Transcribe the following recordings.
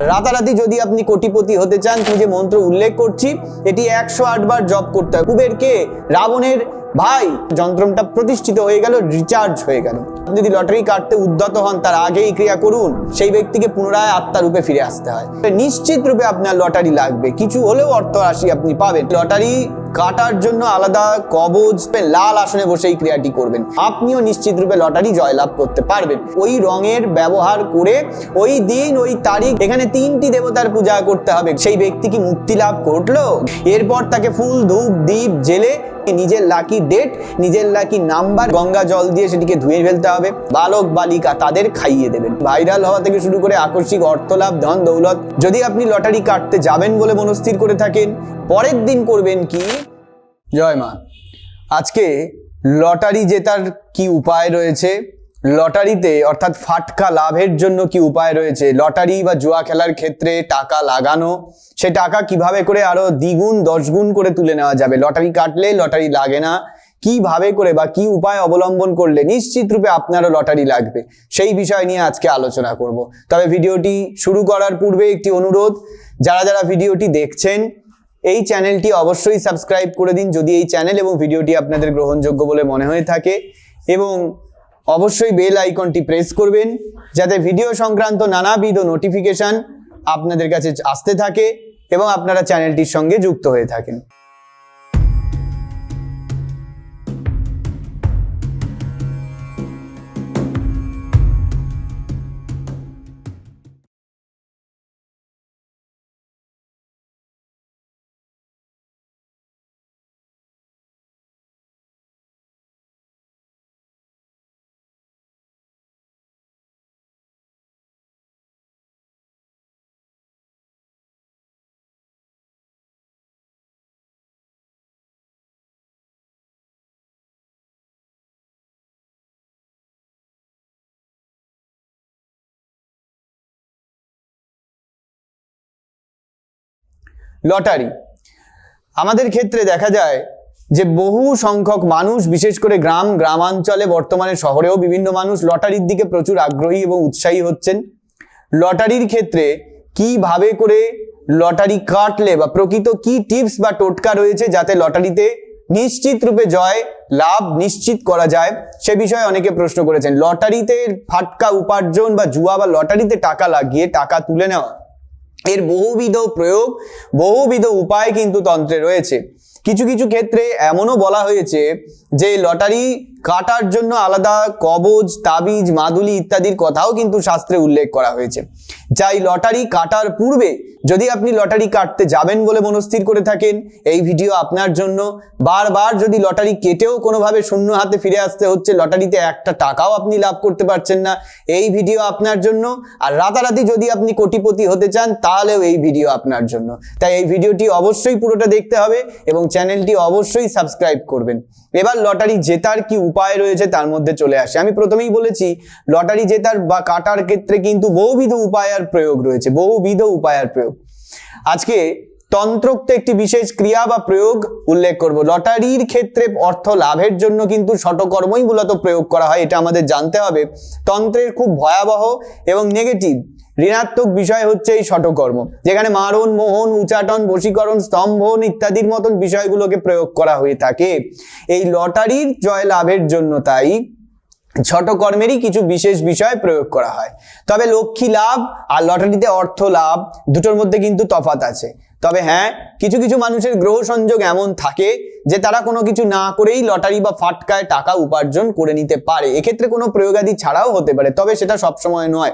রাতারাতি যদি আপনি কোটিপতি হতে চান যে মন্ত্র উল্লেখ করছি, এটি একশো বার জপ করতে হয়। কুবেরকে রাবণের ভাই, যন্ত্রটা প্রতিষ্ঠিত হয়ে গেল রিচার্জ হয়ে গেল। আপনি যদি লটারি কাটতে উদ্যত হন, তার আগেই ক্রিয়া করুন, সেই ব্যক্তিকে পুনরায় আত্মার রূপে ফিরে আসতে হয়। নিশ্চিত রূপে আপনার লটারি লাগবে। কিছু হলেও অর্থ রাশি আপনি পাবেন। লটারি কাটার জন্য আলাদা কবজ লাল আসনে বসে এই ক্রিয়াটি করবেন। আপনিও নিশ্চিত রূপে লটারি জয়লাভ করতে পারবেন। ওই রঙের ব্যবহার করে ওই দিন, ওই তারিখ, এখানে তিনটি দেবতার পূজা করতে হবে। সেই ব্যক্তি কি মুক্তি লাভ করল? এরপর তাকে ফুল, ধূপ দ্বীপ জেলে নিজের লাকি ডেট নিজের লাকি নাম্বার গঙ্গা জল দিয়ে সেটিকে ধুয়ে ফেলতে হবে। বালক, বালিকা তাদের খাইয়ে দেবেন। ভাইরাল হওয়া থেকে শুরু করে আকস্মিক অর্থলাভ, ধন দৌলত, যদি আপনি লটারি কাটতে যাবেন বলে মনস্থির করে থাকেন, পরের দিন করবেন কি? জয় মা। আজকে লটারি জেতার কি উপায় রয়েছে? লটারিতে, অর্থাৎ ফাটকা লাভের জন্য কি উপায় রয়েছে? লটারি বা জুয়া খেলার ক্ষেত্রে টাকা লাগানো, সে টাকা কীভাবে করে আরও দ্বিগুণ, দশগুণ করে তুলে নেওয়া যাবে? লটারি কাটলে লটারি লাগে না। কীভাবে করে বা কি উপায় অবলম্বন করলে নিশ্চিত রূপে আপনারও লটারি লাগবে? সেই বিষয় নিয়ে আজকে আলোচনা করব। তবে ভিডিওটি শুরু করার পূর্বে একটি অনুরোধ, যারা যারা ভিডিওটি দেখছেন, এই চ্যানেলটি অবশ্যই সাবস্ক্রাইব করে দিন। যদি এই চ্যানেল এবং ভিডিওটি আপনাদের গ্রহণযোগ্য বলে মনে হয়ে থাকে এবং অবশ্যই বেল আইকনটি প্রেস করবেন, যাতে ভিডিও সংক্রান্ত নানাবিধ নোটিফিকেশন আপনাদের কাছে আসতে থাকে এবং আপনারা চ্যানেলটির সঙ্গে যুক্ত হয়ে থাকেন। লটারি। আমাদের ক্ষেত্রে দেখা যায় যে বহু সংখ্যক মানুষ, বিশেষ করে গ্রাম, গ্রামাঞ্চলে, বর্তমানে শহরেও বিভিন্ন মানুষ লটারির দিকে প্রচুর আগ্রহী এবং উৎসাহী হচ্ছেন। লটারির ক্ষেত্রে কীভাবে করে লটারি কাটলে বা প্রকৃত কি টিপস বা টোটকা রয়েছে যাতে লটারিতে নিশ্চিত রূপে জয়, লাভ নিশ্চিত করা যায়, সে বিষয়ে অনেকে প্রশ্ন করেছেন। লটারিতে ফাটকা উপার্জন বা জুয়া বা লটারিতে টাকা লাগিয়ে টাকা তুলে নেওয়া এর বহুবিধ প্রয়োগ, বহুবিধ উপায় কিন্তু তন্ত্রে রয়েছে। কিছু কিছু ক্ষেত্রে এমনও বলা হয়েছে যে লটারি কাটার জন্য আলাদা কবজ, তাবিজ, মাদুলি ইত্যাদির কথাও কিন্তু শাস্ত্রে উল্লেখ করা হয়েছে। যাই লটারি কাটার পূর্বে যদি আপনি লটারি কাটতে যাবেন বলে মনস্থির করে থাকেন, এই ভিডিও আপনার জন্য। বারবার যদি লটারি কেটেও কোনোভাবে শূন্য হাতে ফিরে আসতে হচ্ছে, লটারিতে একটা টাকাও আপনি লাভ করতে পারছেন না। এই ভিডিও আপনার জন্য। আর রাতারাতি যদি আপনি কোটিপতি হতে চান, তাহলেও এই ভিডিও আপনার জন্য। তাই এই ভিডিওটি অবশ্যই পুরোটা দেখতে হবে এবং চ্যানেলটি অবশ্যই সাবস্ক্রাইব করবেন। এবার লটারি জেতার কি উপায় রয়েছে তার মধ্যে চলে আসে। আমি প্রথমেই বলেছি, লটারি জেতার বা কাটার ক্ষেত্রে কিন্তু বহুবিধ উপায় আর প্রয়োগ রয়েছে, বহুবিধ উপায়ের প্রয়োগ। আজকে তন্ত্রোক্ত একটি বিশেষ ক্রিয়া বা প্রয়োগ উল্লেখ করব। লটারির ক্ষেত্রে অর্থ লাভের জন্য কিন্তু শটকর্মই মূলত প্রয়োগ করা হয়, এটা আমাদের জানতে হবে। তন্ত্রের খুব ভয়াবহ এবং নেগেটিভ ঋণাত্মক বিষয় হচ্ছে এই শটকর্ম যেখানে মারণ, মোহন, উচাটন, বশীকরণ স্তম্ভন ইত্যাদির মতন বিষয়গুলোকে প্রয়োগ করা হয়ে থাকে। এই লটারির জয় লাভের জন্য তাই ছোটকর্মেরই কিছু বিশেষ বিষয় প্রয়োগ করা হয়। তবে লক্ষ্মী লাভ আর লটারিতে অর্থ লাভ দুটোর মধ্যে কিন্তু তফাত আছে। তবে হ্যাঁ কিছু কিছু মানুষের গ্রহ সংযোগ এমন থাকে যে তারা কোনো কিছু না করেই লটারি বা ফাটকায় টাকা উপার্জন করে নিতে পারে। এক্ষেত্রে কোনো প্রয়োগাদি ছাড়াও হতে পারে, তবে সেটা সবসময় নয়।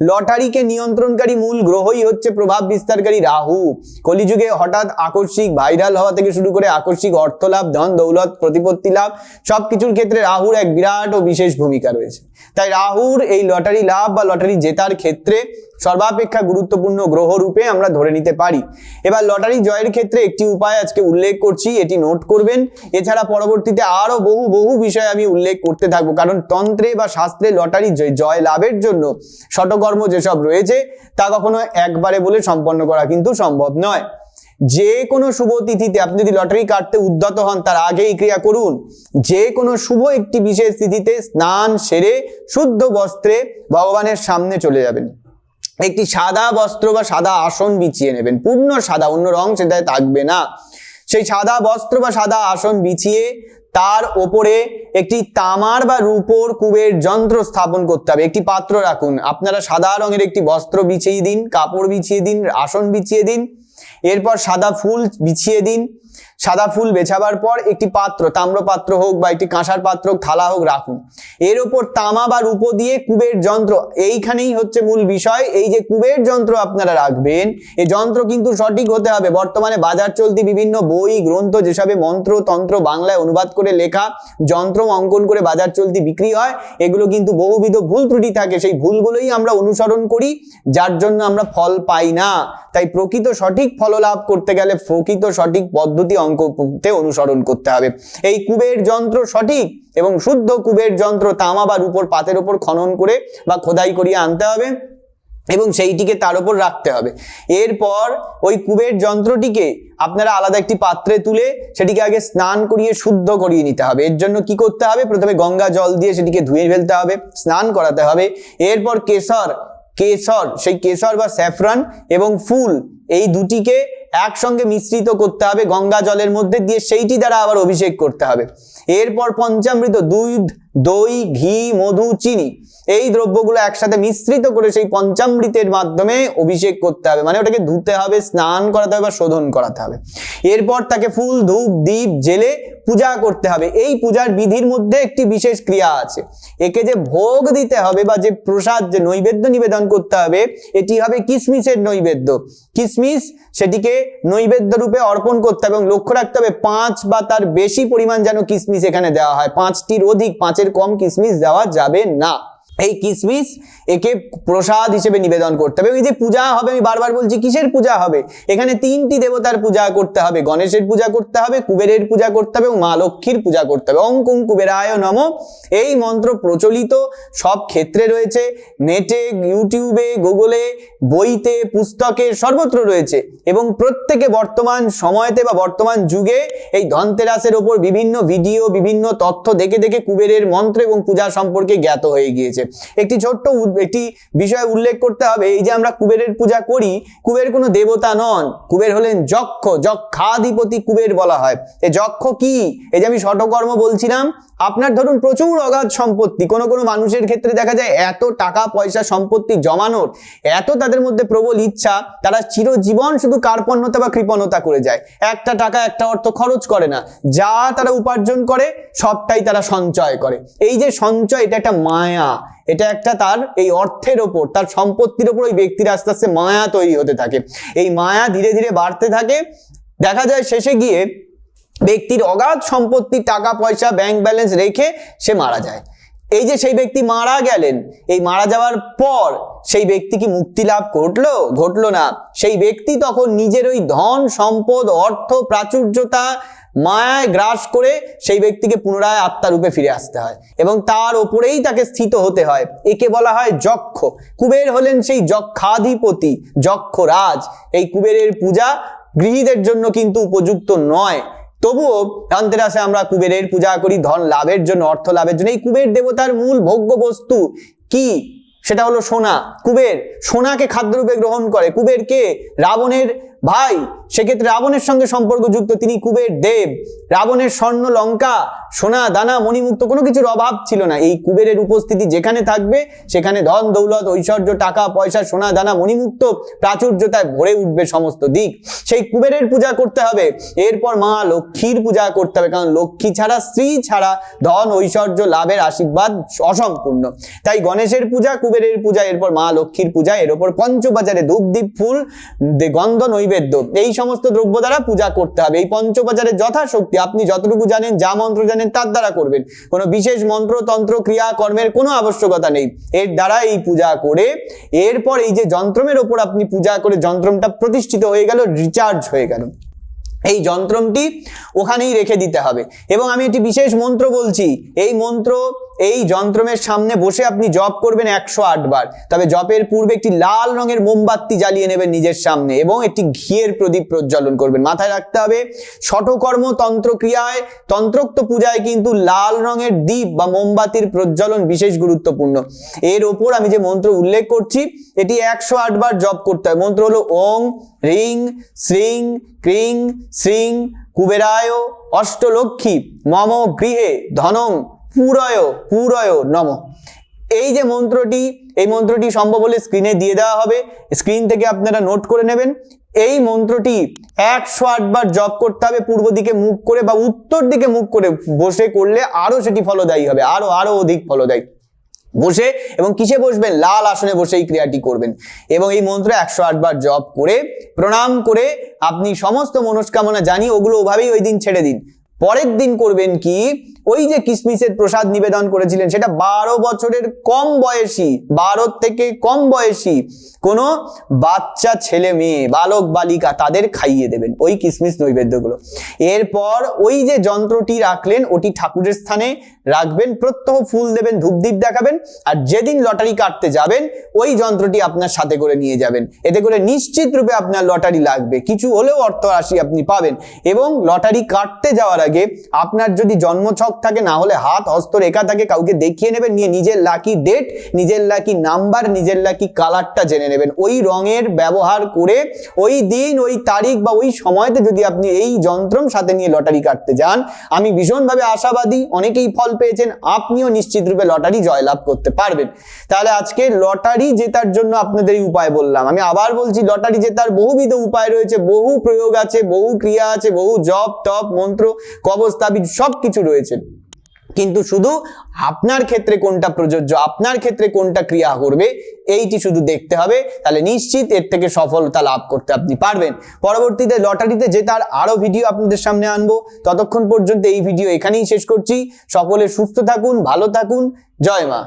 লটারিকে নিয়ন্ত্রণকারী মূল গ্রহই হচ্ছে প্রভাব বিস্তারকারী রাহু। কলিযুগে হঠাৎ আকস্মিক ভাইরাল হওয়া থেকে শুরু করে আকস্মিক অর্থলাভ, ধন, দৌলত, প্রতিপত্তি লাভ সব কিছুর ক্ষেত্রে রাহুর এক বিরাট ও বিশেষ ভূমিকা রয়েছে। তাই রাহুর এই লটারি লাভ বা লটারি জেতার ক্ষেত্রে সর্বাপেক্ষা গুরুত্বপূর্ণ গ্রহ রূপে আমরা ধরে নিতে পারি। এবার লটারি জয়ের ক্ষেত্রে একটি উপায় আজকে উল্লেখ করছি, এটি নোট করবেন। এছাড়া পরবর্তীতে আরও বহু বহু বিষয় আমি উল্লেখ করতে থাকব। কারণ তন্ত্রে বা শাস্ত্রে লটারি জয় জয় লাভের জন্য শটকর্ম যেসব রয়েছে, তা কখনো একবারে বলে সম্পন্ন করা কিন্তু সম্ভব নয়। যে কোনো শুভ তিথিতে আপনি যদি লটারি কাটতে উদ্যত হন, তার আগেই ক্রিয়া করুন। যে কোনো শুভ একটি বিশেষ তিথিতে স্নান সেরে শুদ্ধ বস্ত্রে ভগবানের সামনে চলে যাবেন। একটি সাদা বস্ত্র বা সাদা আসন বিছিয়ে নেবেন। পূর্ণ সাদা, অন্য রং সেটায় থাকবে না। সেই সাদা বস্ত্র বা সাদা আসন বিছিয়ে তার ওপরে একটি তামার বা রূপোর কুবের যন্ত্র স্থাপন করতে হবে। একটি পাত্র রাখুন। আপনারা সাদা রঙের একটি বস্ত্র বিছিয়ে দিন, কাপড় বিছিয়ে দিন, আসন বিছিয়ে দিন। এরপর সাদা ফুল বিছিয়ে দিন। সাদা ফুল বেছাবার পর একটি পাত্র, তাম্র পাত্র হোক বা একটি কাঁসার পাত্র থালা হোক, রাখুন। এর ওপর তামা বা রূপো দিয়ে কুবের যন্ত্র, এইখানেই হচ্ছে মূল বিষয়। এই যে কুবের যন্ত্র আপনারা রাখবেন এই যন্ত্র কিন্তু সঠিক হতে হবে। বর্তমানে বাজার চলতি বিভিন্ন বই, গ্রন্থ যেসবে মন্ত্র, তন্ত্র বাংলায় অনুবাদ করে লেখা যন্ত্র অঙ্কন করে বাজার চলতি বিক্রি হয়, এগুলো কিন্তু বহুবিধ ভুল ত্রুটি থাকে। সেই ভুলগুলোই আমরা অনুসরণ করি, যার জন্য আমরা ফল পাই না। তাই প্রকৃত সঠিক ফল লাভ করতে গেলে প্রকৃত সঠিক পদ্ধতি অঙ্কতে অনুসরণ করতে হবে। এই কুবের যন্ত্র সঠিক এবং শুদ্ধ কুবের যন্ত্র তামা বা রূপোর পাতের ওপর খনন করে বা খোদাই করিয়ে আনতে হবে এবং সেইটিকে তার উপর রাখতে হবে। এরপর ওই কুবের যন্ত্রটিকে আপনারা আলাদা একটি পাত্রে তুলে সেটিকে আগে স্নান করিয়ে শুদ্ধ করিয়ে নিতে হবে। এর জন্য কি করতে হবে? প্রথমে গঙ্গা জল দিয়ে সেটিকে ধুয়ে ফেলতে হবে, স্নান করাতে হবে। এরপর কেশর কেশর, সেই কেশর বা স্যাফরান এবং ফুল, এই দুটিকে একসঙ্গে মিশ্রিত করতে হবে, গঙ্গা জলের মধ্যে দিয়ে সেইটি দ্বারা আবার অভিষেক করতে হবে। এরপর পঞ্চামৃত দুধ, দই, ঘি, মধু, চিনি। এই দ্রব্যগুলো একসাথে মিশ্রিত করে সেই পঞ্চামৃতের মাধ্যমে অভিষেক করতে হবে। মানে ওটাকে ধুতে হবে, স্নান করাতে হবে বা শোধন করাতে হবে। এরপর তাকে ফুল, ধূপ দ্বীপ জেলে পূজা করতে হবে। এই পূজার বিধির মধ্যে একটি বিশেষ ক্রিয়া আছে। একে যে ভোগ দিতে হবে বা যে প্রসাদ, যে নৈবেদ্য নিবেদন করতে হবে, এটি হবে কিসমিসের নৈবেদ্য। কিসমিস সেটিকে নৈবেদ্য রূপে অর্পণ করতে হবে এবং লক্ষ্য রাখতে হবে, পাঁচ বা তার বেশি পরিমাণ যেন কিসমিস এখানে দেওয়া হয়। পাঁচটির অধিক, পাঁচের কম কিসমিস দেওয়া যাবে না। এই কিসমিস একে প্রসাদ হিসেবে নিবেদন করতে হবে। এই যে পূজা হবে, আমি বারবার বলছি, কিসের পূজা হবে? এখানে তিনটি দেবতার পূজা করতে হবে। গণেশের পূজা করতে হবে, কুবেরের পূজা করতে হবে এবং মা লক্ষ্মীর পূজা করতে হবে। অঙ্কুম কুবেরায় নম। এই মন্ত্র প্রচলিত সব ক্ষেত্রে রয়েছে। নেটে ইউটিউবে গুগলে বইতে, পুস্তকে সর্বত্র রয়েছে। এবং প্রত্যেকে বর্তমান সময়তে বা বর্তমান যুগে এই ধনতেরাসের ওপর বিভিন্ন ভিডিও, বিভিন্ন তথ্য দেখে দেখে কুবেরের মন্ত্র এবং পূজা সম্পর্কে জ্ঞাত হয়ে গিয়েছে। একটি ছোট্ট একটি বিষয় উল্লেখ করতে হবে, এই যে আমরা কুবেরের পূজা করি, কুবের কোনো দেবতা নন। কুবের হলেন যক্ষ, যক্ষাধিপতি কুবের বলা হয়। এই যক্ষ কি? এই যে আমি শটকর্ম বলছিলাম, আপনার ধরুন প্রচুর অগাধ সম্পত্তি, কোনো কোনো মানুষের ক্ষেত্রে দেখা যায় এত টাকা, পয়সা, সম্পত্তি জমানোর, এত তাদের মধ্যে প্রবল ইচ্ছা, তারা চিরজীবন শুধু কার্পণ্যতা বা কৃপণতা করে যায়। একটা টাকা, একটা অর্থ খরচ করে না। যা তারা উপার্জন করে, সবটাই তারা সঞ্চয় করে। এই যে সঞ্চয়, এটা একটা মায়া। এটা একটা তার এই অর্থের ওপর, তার সম্পত্তির ওপর ওই ব্যক্তির আস্তে আস্তে মায়া তৈরি হতে থাকে। এই মায়া ধীরে ধীরে বাড়তে থাকে। দেখা যায় শেষে গিয়ে ব্যক্তির অগাধ সম্পত্তি, টাকা, পয়সা ব্যাংক ব্যালেন্স রেখে সে মারা যায়। এই যে সেই ব্যক্তি মারা গেলেন, এই মারা যাওয়ার পর সেই ব্যক্তি কি মুক্তি লাভ ঘটলো ঘটলো না। সেই ব্যক্তি তখন নিজের ওই ধন, সম্পদ, অর্থ, প্রাচুর্যতা মায়ায় গ্রাস করে সেই ব্যক্তিকে পুনরায় আত্মারূপে ফিরে আসতে হয় এবং তার ওপরেই তাকে স্থিত হতে হয়। একে বলা হয় যক্ষ। কুবের হলেন সেই যক্ষাধিপতি যক্ষ রাজ এই কুবেরের পূজা গৃহীদের জন্য কিন্তু উপযুক্ত নয়। তবুও ধনতেরাসে আমরা কুবেরের পূজা করি, ধন লাভের জন্য, অর্থ লাভের জন্য। এই কুবের দেবতার মূল ভোগ্য বস্তু কি? সেটা হলো সোনা। কুবের সোনাকে খাদ্যরূপে গ্রহণ করে। কুবের কে রাবণের ভাই, সেক্ষেত্রে রাবণের সঙ্গে সম্পর্কযুক্ত তিনি কুবের দেব। রাবণের স্বর্ণ, লঙ্কা, সোনা, দানা, মণিমুক্ত কোনো কিছুর অভাব ছিল না। এই কুবেরের উপস্থিতি যেখানে থাকবে, সেখানে ধন, দৌলত, ঐশ্বর্য, টাকা, পয়সা, সোনা, দানা, মণিমুক্ত প্রাচুর্যতায় ভরে উঠবে সমস্ত দিক। সেই কুবেরের পূজা করতে হবে। এরপর মা লক্ষ্মীর পূজা করতে হবে, কারণ লক্ষ্মী ছাড়া, স্ত্রী ছাড়া ধন, ঐশ্বর্য, লাভের আশীর্বাদ অসম্পূর্ণ। তাই গণেশের পূজা, কুবেরের পূজা, এরপর মা লক্ষ্মীর পূজা, এর ওপর পঞ্চবাজারে ধূপ দ্বীপ ফুল গন্ধ নৈবেদ্য। এই সমস্ত দ্রব্য দ্বারা পূজা করতে হবে। এই পঞ্চবাজারে যথাশক্তি আপনি যতটুকু জানেন, যা মন্ত্র জানেন, তার দ্বারা করবেন। কোনো বিশেষ মন্ত্র, তন্ত্র, ক্রিয়া, কর্মের কোনো আবশ্যকতা নেই। এর দ্বারা এই পূজা করে, এরপর এই যে যন্ত্রমের ওপর আপনি পূজা করে যন্ত্রমটা প্রতিষ্ঠিত হয়ে গেল রিচার্জ হয়ে গেল। এই যন্ত্রমটি ওখানেই রেখে দিতে হবে। এবং আমি একটি বিশেষ মন্ত্র বলছি। এই মন্ত্র এই যন্ত্রমের সামনে বসে আপনি জপ করবেন একশো বার। তবে জপের পূর্বে একটি লাল রঙের মোমবাতি জ্বালিয়ে নেবেন নিজের সামনে এবং একটি ঘিয়ের প্রদীপ প্রজ্বলন করবেন। মাথায় রাখতে হবে, ষটকর্ম তন্ত্র ক্রিয়ায় তন্ত্রোক্ত পূজায় কিন্তু লাল রঙের দ্বীপ বা মোমবাতির প্রজ্বলন বিশেষ গুরুত্বপূর্ণ। এর ওপর আমি যে মন্ত্র উল্লেখ করছি, এটি একশো আট বার জপ করতে হয়। মন্ত্র হলো ওং, রিং, শ্রিং, ক্রিং, শ্রিং, কুবেরায়, অষ্টলক্ষ্মী, মম গৃহে, ধনং পুরয় পুরয় নম। এই যে মন্ত্রটি, এই মন্ত্রটি সম্ভব হলে স্ক্রিনে দিয়ে দেওয়া হবে। স্ক্রিন থেকে আপনারা নোট করে নেবেন। এই মন্ত্রটি একশো আটবার জপ করতে হবে, পূর্ব দিকে মুখ করে বা উত্তর দিকে মুখ করে বসে করলে আরও সেটি ফলদায়ী হবে, আরও আরও অধিক ফলদায়ী। বসে এবং কিসে বসবেন? লাল আসনে বসে এই ক্রিয়াটি করবেন। এবং এই মন্ত্র একশো আটবার জপ করে, প্রণাম করে আপনি সমস্ত মনস্কামনা জানি ওগুলো ওভাবেই ওই দিন ছেড়ে দিন। পরের দিন করবেন কি? ওই যে কিসমিসের প্রসাদ নিবেদন করেছিলেন, সেটা বারো বছরের কম বয়সী, বারো থেকে কম বয়সী কোনো বাচ্চা ছেলে মেয়ে, বালক, বালিকা তাদের খাইয়ে দেবেন ওই কিসমিস নৈবেদ্যগুলো। এরপর ওই যে যন্ত্রটি রাখলেন, ওটি ঠাকুরের স্থানে রাখবেন, প্রত্যহ ফুল দেবেন, ধূপদীপ দেখাবেন, আর যেদিন লটারি কাটতে যাবেন, ওই যন্ত্রটি আপনার সাথে করে নিয়ে যাবেন। এতে করে নিশ্চিত রূপে আপনার লটারি লাগবে, কিছু হলেও অর্থ রাশি আপনি পাবেন এবং লটারি কাটতে যাওয়ার আগে আপনার যদি জন্মছক থাকে, না হলে হাত হস্ত রেখা থাকে কাউকে দেখিয়ে নেবেন। নিয়ে নিজের লাকি ডেট নিজের লাকি নাম্বার নিজের লাকি কালারটা জেনে নেবেন। ওই রঙের ব্যবহার করে ওই দিন, ওই তারিখ বা ওই সময়তে যদি আপনি এই যন্ত্রম সাথে নিয়ে লটারি কাটতে যান, আমি ভীষণভাবে আশাবাদী, অনেকেই ফল পেয়েছেন, আপনিও নিশ্চিত রূপে লটারি জয়লাভ করতে পারবেন। তাহলে আজকে লটারি জেতার জন্য আপনাদের এই উপায় বললাম। আমি আবার বলছি লটারি জেতার বহুবিধ উপায় রয়েছে, বহু প্রয়োগ আছে, বহু ক্রিয়া আছে, বহু জপ, তপ, মন্ত্র, কবচ, তাবিজ সব কিছু রয়েছে। কিন্তু শুধু আপনার ক্ষেত্রে কোনটা প্রযোজ্য, আপনার ক্ষেত্রে কোনটা ক্রিয়া করবে, এইটি শুধু দেখতে হবে। তাহলে নিশ্চিত এর থেকে সফলতা লাভ করতে আপনি পারবেন। পরবর্তীতে লটারিতে জেতার আরও ভিডিও আপনাদের সামনে আনব। ততক্ষণ পর্যন্ত এই ভিডিও এখানেই শেষ করছি। সকলে সুস্থ থাকুন, ভালো থাকুন। জয় মা।